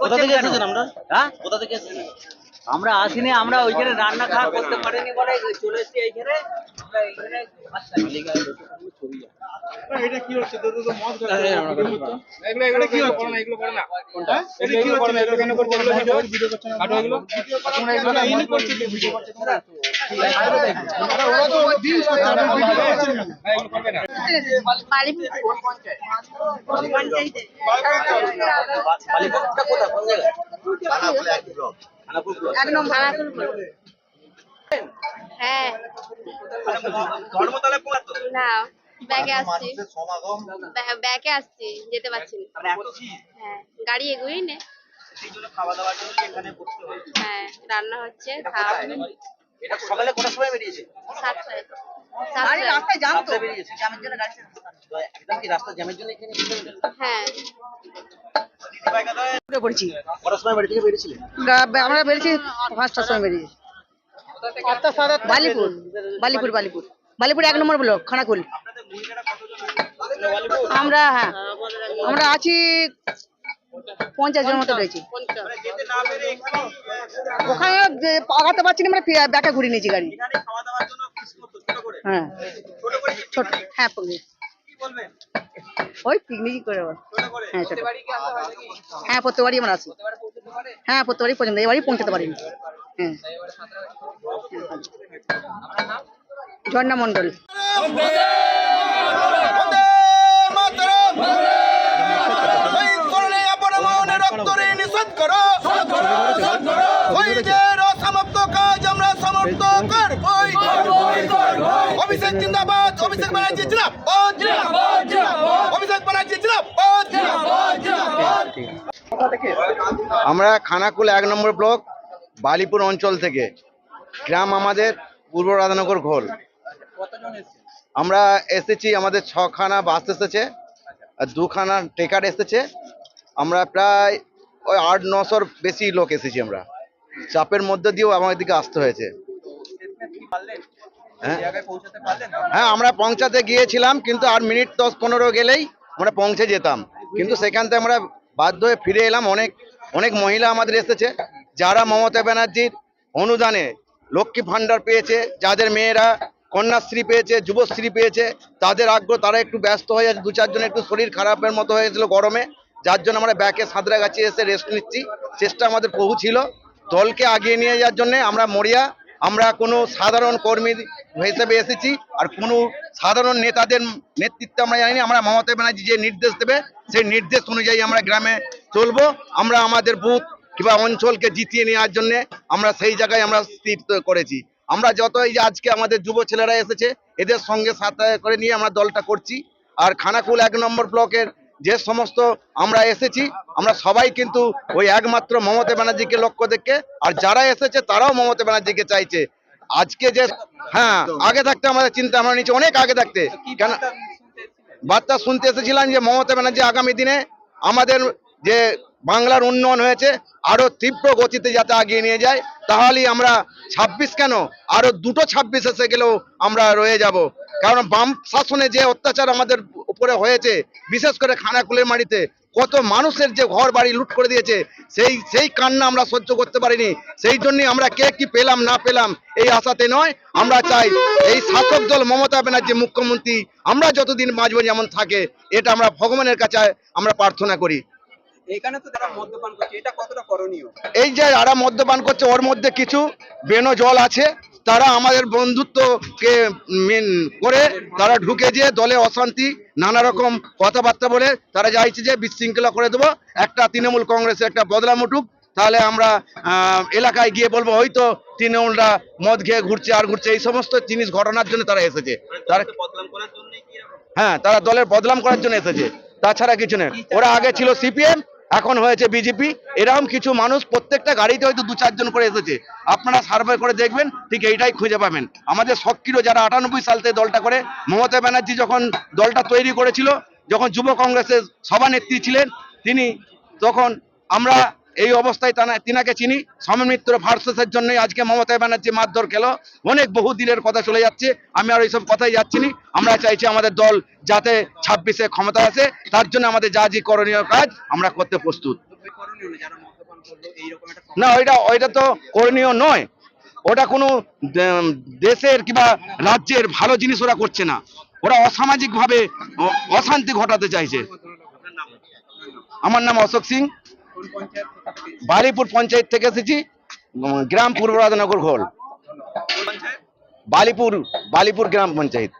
কোথা থেকে এসেছেন আমরা? হ্যাঁ? কোথা থেকে এসেছেন? আমরা আসিনি আমরা ওইখানে রান্না খাওয়া করতে পারিনি বলে চলে এসেছি এইখানে। এটা কি হচ্ছে? তো তো মদ খাচ্ছে। এগুলো এগুলো কি হচ্ছে না এগুলো করে না। কোনটা? এগুলো কি হচ্ছে না এগুলো কেন করছে? এগুলো ভিডিও ভিডিও করছে না হ্যাঁ ব্যাগে আসছি। ব্যা- ব্যাগে আসছি যেতে পারছি না হ্যাঁ গাড়ি এগুই নে খাওয়া দাওয়ার জন্য হ্যাঁ রান্না হচ্ছে খাওয়া এটা সকালে কটার সময় বেরিয়েছে? সাতটায়। সাতটায়। সাতটায় বেরিয়েছে। জ্যামের জন্য গাড়ি একদম কি রাস্তা জ্যামের জন্য এখানে হ্যাঁ। দিদিভাই দাদা উঠে পড়েছি কটার সময় বাড়ি থেকে বেরিয়েছিলেন? আমরা বেরিয়েছি পাঁচটার সময় বেরিয়েছি। বালিপুর বালিপুর বালিপুর। বালিপুর এক নম্বর ব্লক খানাকুল। আমরা হ্যাঁ। আমরা আছি পঞ্চাশ জন মতো রয়েছি। ওখানে যে আগাতে পারছি না ফিরে- ব্যাকে ঘুরিয়ে নিয়েছি গাড়ি। এখানে খাওয়া দাওয়ার জন্য ফিস মতো ছোট করে। হ্যাঁ। ছোট হ্যাঁ ওই পিকনিকই করে হ্যাঁ ছোট। হ্যাঁ প্রত্যেকবারই আমরা আসি। হ্যাঁ প্রত্যেকবারই পর্যন্ত এবারই পৌঁছতে পারিনি হ্যাঁ। ঝর্ণা মন্ডল অভিষেক জিন্দাবাদ অভিষেক ব্যানার্জি জিন্দাবাদ অভিষেক ব্যানার্জি জিন্দাবাদ। আমরা খানাকুল এক নম্বর ব্লক বালিপুর অঞ্চল থেকে। গ্রাম আমাদের পূর্ব রাধানগর ঘোল আমরা এসেছি আমাদের ছখানা বাস এসেছে আর দুখানা টেকার এসেছে। আমরা প্রায় ওই আট নশোর বেশি লোক এসেছি আমরা। চাপের মধ্যে দিয়েও আমাদের দিকে আসতে হয়েছে। হ্যাঁ? হ্যাঁ আমরা পৌঁছাতে গিয়েছিলাম, কিন্তু আর মিনিট দশ পনেরো গেলেই আমরা পৌঁছে যেতাম। কিন্তু সেখান থেকে আমরা বাধ্য হয়ে ফিরে এলাম। অনেক অনেক মহিলা আমাদের এসেছে। যারা মমতা ব্যানার্জির অনুদানে লক্ষ্মী ভাণ্ডার পেয়েছে, যাদের মেয়েরা কন্যাশ্রী পেয়েছে, যুবশ্রী পেয়েছে, তাদের আগ্রহ, তারা একটু ব্যস্ত হয়ে আছে, দু চারজন একটু শরীর খারাপের মতো হয়েছিল গরমে। যার জন্য আমরা ব্যাকে সাঁতরা সাঁতরাগাছি এসে রেস্ট নিচ্ছি। চেষ্টা আমাদের বহু ছিল। দলকে আগিয়ে নিয়ে যাওয়ার জন্য আমরা মরিয়া, আমরা কোনো সাধারণ কর্মী হিসেবে এসেছি আর কোনো সাধারণ নেতাদের নেতৃত্বে আমরা জানি আমরা মমতা ব্যানার্জি যে নির্দেশ দেবে, সেই নির্দেশ অনুযায়ী আমরা গ্রামে চলবো। আমরা আমাদের বুথ কিংবা অঞ্চলকে জিতিয়ে নেওয়ার জন্য আমরা সেই জায়গায় আমরা স্থির করেছি। আমরা যতই যে আজকে আমাদের যুব ছেলেরা এসেছে, এদের সঙ্গে সাথে করে নিয়ে আমরা দলটা করছি। আর খানাকুল এক নম্বর ব্লকের যে সমস্ত আমরা এসেছি, আমরা সবাই কিন্তু ওই একমাত্র মমতা ব্যানার্জিকে লক্ষ্য দেখে, আর যারা এসেছে তারাও মমতা ব্যানার্জিকে চাইছে। আজকে যে হ্যাঁ আগে থাকতে আমাদের চিন্তা আমরা নিচে, অনেক আগে থাকতে। কেন বার্তা শুনতে এসেছিলাম যে মমতা ব্যানার্জি আগামী দিনে আমাদের যে বাংলার উন্নয়ন হয়েছে, আরও তীব্র গতিতে যাতে আগিয়ে নিয়ে যায়, তাহলেই আমরা ছাব্বিশ কেন? আরও দুটো ছাব্বিশ এসে গেলেও আমরা রয়ে যাব। কারণ বাম শাসনে যে অত্যাচার আমাদের উপরে হয়েছে বিশেষ করে খানাকুলের মাটিতে। কত মানুষের যে ঘর বাড়ি লুট করে দিয়েছে সেই সেই কান্না আমরা সহ্য করতে পারিনি। সেই জন্যই আমরা কে কি পেলাম না পেলাম এই আশাতে নয়। আমরা চাই এই শাসক দল মমতা ব্যানার্জি মুখ্যমন্ত্রী আমরা যতদিন বাঁচবো যেমন থাকে এটা আমরা ভগবানের কাছে আমরা প্রার্থনা করি। এখানে তো তারা মদ্যপান করছে এটা কতটা করণীয়? এই যে যারা মদ্যপান করছে ওর মধ্যে কিছু বেনো জল আছে। তারা আমাদের বন্ধুত্বকে মেন করে তারা ঢুকে যেয়ে দলে অশান্তি, নানা রকম কথাবার্তা বলে তারা চাইছে যে বিশৃঙ্খলা করে দেবো। একটা তৃণমূল কংগ্রেসের একটা বদলাম উঠুক তাহলে আমরা এলাকায় গিয়ে বলব, হয়তো তৃণমূলরা মদ খেয়ে ঘুরছে, আর ঘুরছে, এই সমস্ত জিনিস ঘটনার জন্য তারা এসেছে। তারা হ্যাঁ তারা দলের বদনাম করার জন্য এসেছে। তাছাড়া কিছু নেই। ওরা আগে ছিল সিপিএম এখন হয়েছে বিজেপি এরকম কিছু মানুষ প্রত্যেকটা গাড়িতে হয়তো দু চারজন করে এসেছে। আপনারা সার্ভে করে দেখবেন, ঠিক এইটাই খুঁজে পাবেন। আমাদের সক্রিয় যারা আটানব্বই সাল থেকে দলটা করে, মমতা ব্যানার্জি যখন দলটা তৈরি করেছিল, যখন যুব কংগ্রেসের সভানেত্রী ছিলেন, তিনি তখন আমরা এই অবস্থায় তানা তিনাকে চিনি। সমমিত্র ভার্সেসের জন্যই আজকে মমতা ব্যানার্জি মারধর খেলো। অনেক বহু দিনের কথা চলে যাচ্ছে। আমি আর এইসব কথাই যাচ্ছি নি আমরা চাইছি আমাদের দল যাতে ছাব্বিশে ক্ষমতা আসে। তার জন্য আমাদের যা যে করণীয় কাজ, আমরা করতে প্রস্তুত। না, ওইটা ওইটা তো করণীয় নয়। ওটা কোনো দেশের কিংবা রাজ্যের ভালো জিনিস ওরা করছে না। ওরা অসামাজিক ভাবে অশান্তি ঘটাতে চাইছে। আমার নাম অশোক সিং। বালিপুর পঞ্চায়েত থেকে এসেছি গ্রাম পূর্ব রাজনগর ঘোল। বালিপুর বালিপুর গ্রাম পঞ্চায়েত।